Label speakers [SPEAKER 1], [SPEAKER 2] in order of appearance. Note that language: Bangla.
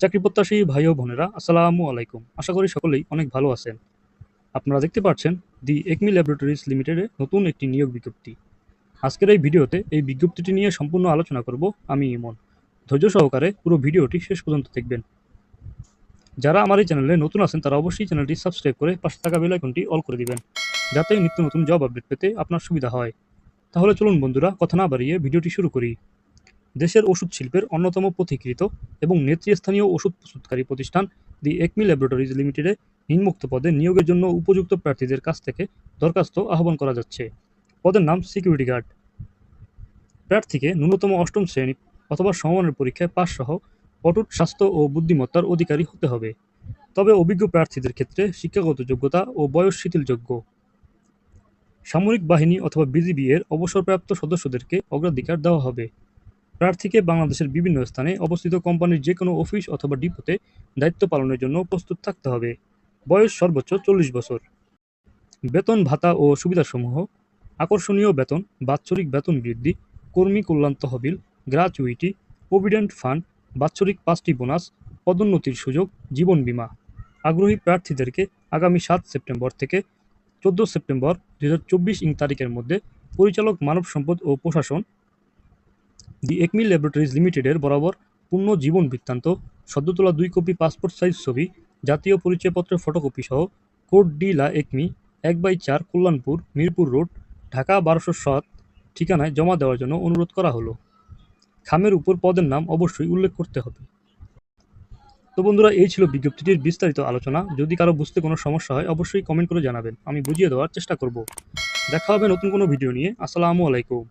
[SPEAKER 1] চাকরি প্রত্যাশী ভাই ও বোনেরা, আসসালামু আলাইকুম। আশা করি সকলেই অনেক ভালো আছেন। আপনারা দেখতে পাচ্ছেন দি একমি ল্যাবরেটরিজ লিমিটেডে নতুন একটি নিয়োগ বিজ্ঞপ্তি। আজকের এই ভিডিওতে এই বিজ্ঞপ্তিটি নিয়ে সম্পূর্ণ আলোচনা করব আমি ইমন। ধৈর্য সহকারে পুরো ভিডিওটি শেষ পর্যন্ত দেখবেন। যারা আমার এই চ্যানেলে নতুন আছেন, তারা অবশ্যই চ্যানেলটি সাবস্ক্রাইব করে পাশে থাকা বেল আইকনটি অল করে দিবেন, যাতে নিত্য নতুন জব আপডেট পেতে আপনার সুবিধা হয়। তাহলে চলুন বন্ধুরা, কথা না বাড়িয়ে ভিডিওটি শুরু করি। দেশের ওষুধ শিল্পের অন্যতম পথিকৃত এবং নেতৃস্থানীয় ওষুধ প্রস্তুতকারী প্রতিষ্ঠান দি একমি ল্যাবরেটরিজ লিমিটেডে নিম্নোক্ত পদে নিয়োগের জন্য উপযুক্ত প্রার্থীদের কাছ থেকে দরখাস্ত আহ্বান করা যাচ্ছে। পদের নাম সিকিউরিটি গার্ড। প্রার্থীকে ন্যূনতম অষ্টম শ্রেণি অথবা সমমানের পরীক্ষায় পাস সহ অটুট স্বাস্থ্য ও বুদ্ধিমত্তার অধিকারী হতে হবে। তবে অভিজ্ঞ প্রার্থীদের ক্ষেত্রে শিক্ষাগত যোগ্যতা ও বয়স শিথিলযোগ্য। সামরিক বাহিনী অথবা বিজিবি এর অবসরপ্রাপ্ত সদস্যদেরকে অগ্রাধিকার দেওয়া হবে। প্রার্থীকে বাংলাদেশের বিভিন্ন স্থানে অবস্থিত কোম্পানির যে কোনো অফিস অথবা ডিপোতে দায়িত্ব পালনের জন্য প্রস্তুত থাকতে হবে। বয়স সর্বোচ্চ চল্লিশ বছর। বেতন, ভাতা ও সুবিধাসমূহ। আকর্ষণীয় বেতন, বাৎসরিক বেতন বৃদ্ধি, কর্মী কল্যাণ তহবিল, গ্রাচুইটি, প্রভিডেন্ট ফান্ড, বাৎসরিক পাঁচটি বোনাস, পদোন্নতির সুযোগ, জীবন বীমা। আগ্রহী প্রার্থীদেরকে আগামী সাত সেপ্টেম্বর থেকে চোদ্দ সেপ্টেম্বর দু হাজার চব্বিশ ইং তারিখের মধ্যে পরিচালক মানব সম্পদ ও প্রশাসন দি একমি ল্যাবরেটরিজ লিমিটেডের বরাবর পূর্ণ জীবন বৃত্তান্ত সদ্য তোলা দুই কপি পাসপোর্ট সাইজ ছবি, জাতীয় পরিচয়পত্রের ফটোকপি সহ কোড ডি লা একমি, এক বাই চার কল্যাণপুর, মিরপুর রোড, ঢাকা বারোশো সাত ঠিকানায় জমা দেওয়ার জন্য অনুরোধ করা হলো। খামের উপর পদের নাম অবশ্যই উল্লেখ করতে হবে। তো বন্ধুরা, এই ছিল বিজ্ঞপ্তিটির বিস্তারিত আলোচনা। যদি কারও বুঝতে কোনো সমস্যা হয়, অবশ্যই কমেন্ট করে জানাবেন। আমি বুঝিয়ে দেওয়ার চেষ্টা করব। দেখা হবে নতুন কোনো ভিডিও নিয়ে। আসসালামু আলাইকুম।